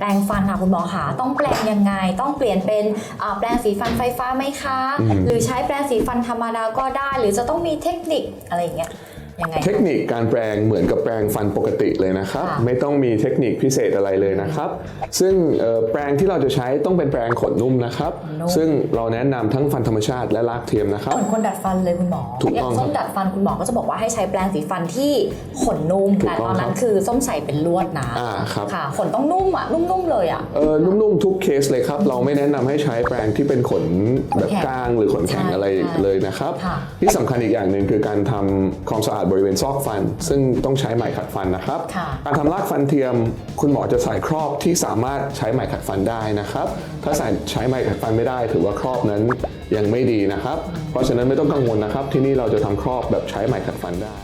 แปรงฟันค่ะคุณหมอคะต้องแปรงยังไง ต้องเปลี่ยนเป็นอ่าแปรงสีฟันไฟฟ้าไหมคะอืมหรือใช้แปรงสีฟันธรรมดาก็ได้ หรือจะต้องมีเทคนิคอะไรอย่างเงี้ย ยังไง เทคนิคการแปรงเหมือนกับแปรงฟันปกติเลยนะครับ ค่ะ ไม่ต้องมีเทคนิคพิเศษอะไรเลยนะครับ ซึ่งเอ่อแปรงที่เราจะใช้ต้องเป็นแปรงขนนุ่มนะครับซึ่งเราแนะนำทั้งฟันธรรมชาติและลากเทียมนะครับ เหมือนคนดัดฟันเลยคุณหมอถูกอย่าต้องงส้มครับดัดฟันคุณหมอก็จะบอกว่าให้ใช้แปรงสีฟันที่ขนนุ่มถูกแต่ต้องตอนนั้นครับคือส้มใส่เป็นลวดนะอ่าครับ ค่ะ ขนต้องนุ่มอะนุ่มๆเลยอะ เออนุ่มๆทุกเคสเลยครับ เราไม่แนะนำให้ใช้แปรงที่เป็นขนแบบแข็งกลางหรือขนแข็งใช่อะไรใช่เลยนะครับ ค่ะ ที่สำคัญอีกอย่างหนึ่งคือการทำความสะอาดบริเวณซอกฟัน ซึ่งต้องใช้ไหมขัดฟันนะครับค่ะการทำรากฟันเทียมคุณหมอจะใส่ครอบที่สามารถใช้ไหมขัดฟันได้นะครับ ถ้าใส่ใช้ไหมขัดฟันไม่ได้ ถือว่าครอบนั้นยังไม่ดีนะครับ เพราะฉะนั้นไม่ต้องกังวลนะครับ ที่นี่เราจะทำครอบแบบใช้ไหมขัดฟันได้